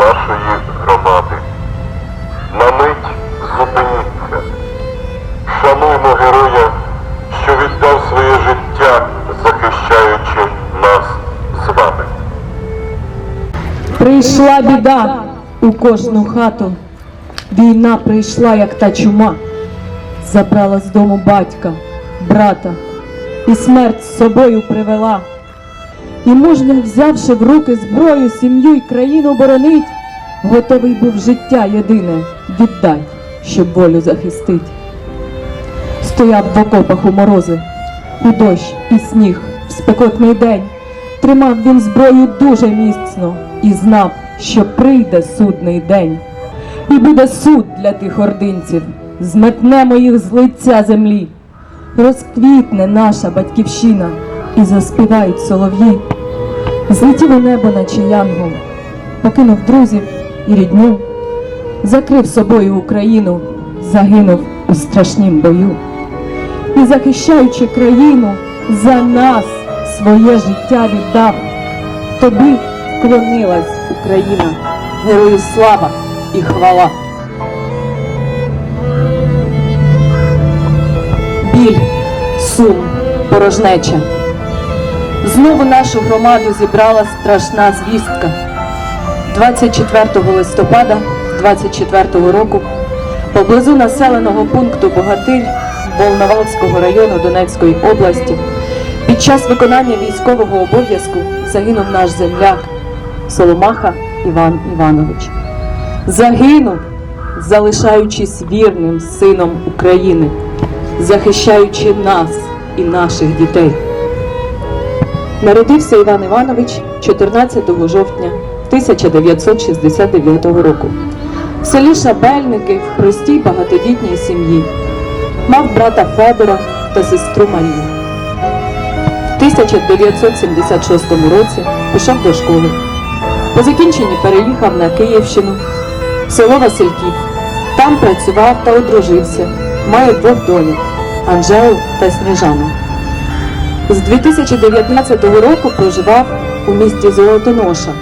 нашої громади. На мить зупиніться. Шануймо героя, що віддав своє життя, захищаючи нас з вами. Прийшла біда у кожну хату. Війна прийшла, як та чума, забрала з дому батька, брата, і смерть з собою привела. І мужньо взявши в руки зброю, сім'ю й країну боронить, готовий був життя єдине віддать, щоб волю захистить. Стояв в окопах у морози, у дощ і сніг, в спекотний день. Тримав він зброю дуже міцно і знав, що прийде судний день. І буде суд для тих ординців, зметнемо їх з лиця землі. Розквітне наша батьківщина і заспівають солов'ї. Злетів у небо, наче янгол, покинув друзів і рідню, закрив собою Україну, загинув у страшнім бою і захищаючи країну, за нас своє життя віддав. Тобі вклонилась Україна, герою слава і хвала. Біль, сум, порожнеча. Знову нашу громаду зібрала страшна звістка. 24 листопада 24 року поблизу населеного пункту Богатир Волновалського району Донецької області під час виконання військового обов'язку загинув наш земляк Соломаха Іван Іванович. Загинув, залишаючись вірним сином України, захищаючи нас і наших дітей. Народився Іван Іванович 14 жовтня 1969 року в селі Шабельники в простій багатодітній сім'ї. Мав брата Федора та сестру Марію. В 1976 році пішов до школи. По закінченні переїхав на Київщину, в село Васильків. Там працював та одружився. Має двох доньок Анжелу та Сніжану. З 2019 року проживав у місті Золотоноша.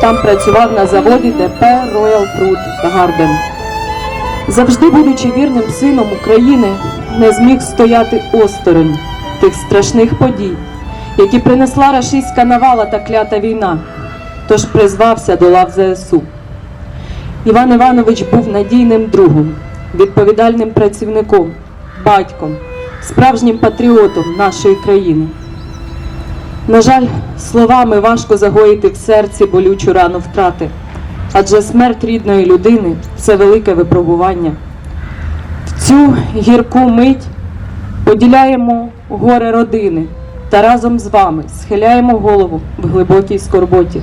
Там працював на заводі ДП Royal Fruit Garden. Завжди будучи вірним сином України, не зміг стояти осторонь тих страшних подій, які принесла рашистська навала та клята війна, тож призвався до лав ЗСУ. Іван Іванович був надійним другом, відповідальним працівником, батьком, справжнім патріотом нашої країни. На жаль, словами важко загоїти в серці болючу рану втрати, адже смерть рідної людини це велике випробування. В цю гірку мить поділяємо горе родини та разом з вами схиляємо голову в глибокій скорботі.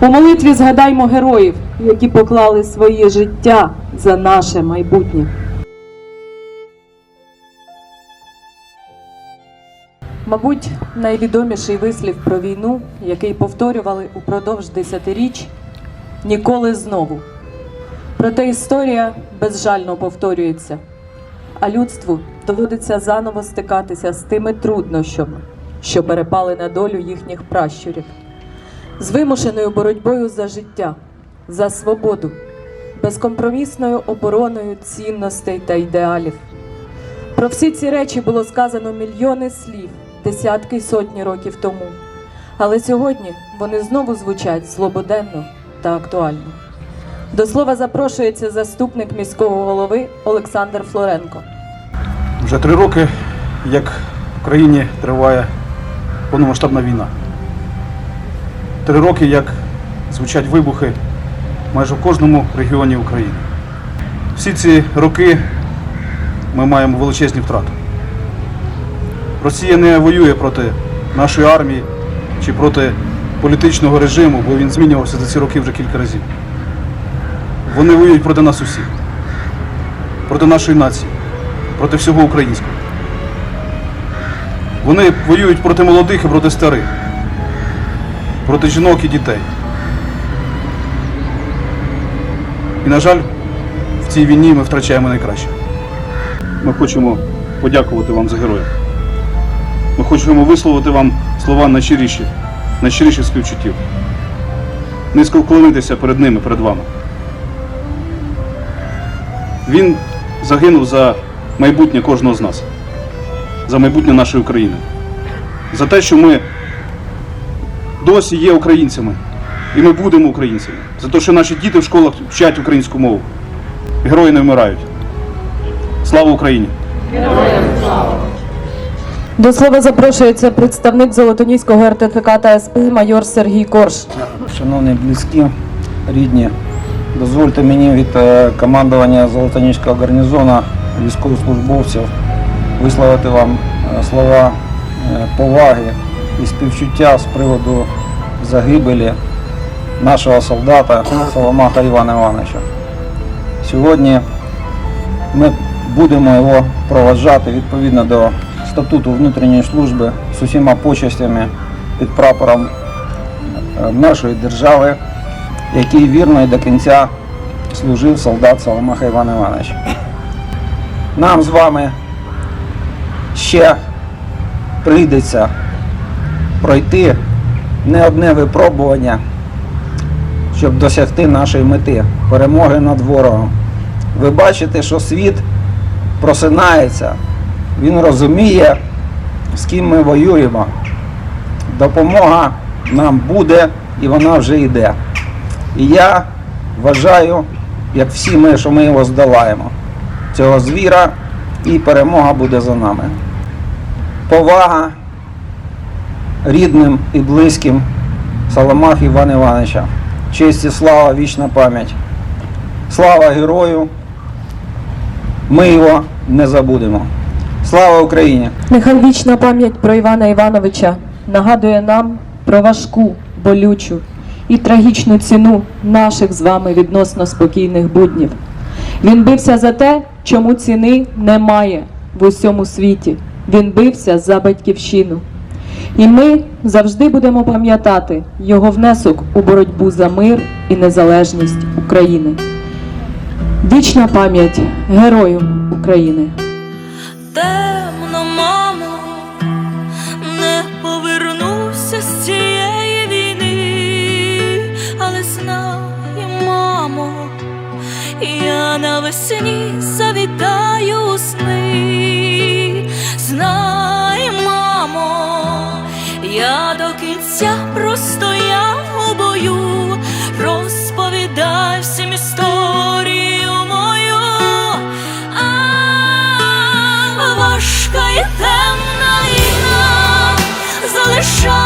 У молитві згадаймо героїв, які поклали своє життя за наше майбутнє. Мабуть, найвідоміший вислів про війну, який повторювали упродовж десятиріч, ніколи знову. Проте історія безжально повторюється, а людству доводиться заново стикатися з тими труднощами, що перепали на долю їхніх пращурів, з вимушеною боротьбою за життя, за свободу, безкомпромісною обороною цінностей та ідеалів. Про всі ці речі було сказано мільйони слів, десятки й сотні років тому. Але сьогодні вони знову звучать злободенно та актуально. До слова запрошується заступник міського голови Олександр Флоренко. Вже три роки, як в країні триває повномасштабна війна. Три роки, як звучать вибухи майже в кожному регіоні України. Всі ці роки ми маємо величезні втрати. Росія не воює проти нашої армії чи проти політичного режиму, бо він змінювався за ці роки вже кілька разів. Вони воюють проти нас усіх, проти нашої нації, проти всього українського. Вони воюють проти молодих і проти старих, проти жінок і дітей. І, на жаль, в цій війні ми втрачаємо найкраще. Ми хочемо подякувати вам за героя. Ми хочемо висловити вам слова найщиріші, найщиріших співчуттів. низько вклонитися перед ними, перед вами. Він загинув за майбутнє кожного з нас, за майбутнє нашої України, за те, що ми досі є українцями, і ми будемо українцями, за те, що наші діти в школах вчать українську мову. Герої не вмирають. Слава Україні! До слова запрошується представник Золотоніського РТЦК та СП майор Сергій Корж. Шановні близькі, рідні, дозвольте мені від е, командування Золотоніського гарнізону військовослужбовців висловити вам е, слова е, поваги і співчуття з приводу загибелі нашого солдата Соломаха Івана Івановича. Сьогодні ми будемо його проважати відповідно до статуту внутрішньої служби з усіма почестями під прапором е, нашої держави, який вірно і до кінця служив солдат Соломаха Іван Іванович. Нам з вами ще прийдеться пройти не одне випробування, щоб досягти нашої мети перемоги над ворогом. Ви бачите, що світ просинається, він розуміє, з ким ми воюємо. Допомога нам буде і вона вже йде. І я вважаю, як всі ми, що ми його здолаємо, цього звіра, і перемога буде за нами. Повага рідним і близьким Соломах Івана Івановича. Честь і слава, вічна пам'ять. Слава герою! Ми його не забудемо. Слава Україні! Нехай вічна пам'ять про Івана Івановича нагадує нам про важку, болючу і трагічну ціну наших з вами відносно спокійних буднів. Він бився за те, чому ціни немає в усьому світі. Він бився за батьківщину. І ми завжди будемо пам'ятати його внесок у боротьбу за мир і незалежність України. Вічна пам'ять герою України. Я навесні завітаю у сни. Знай, мамо, я до кінця простояв у бою, розповідай всім мою. А важка і темна війна залишає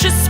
precious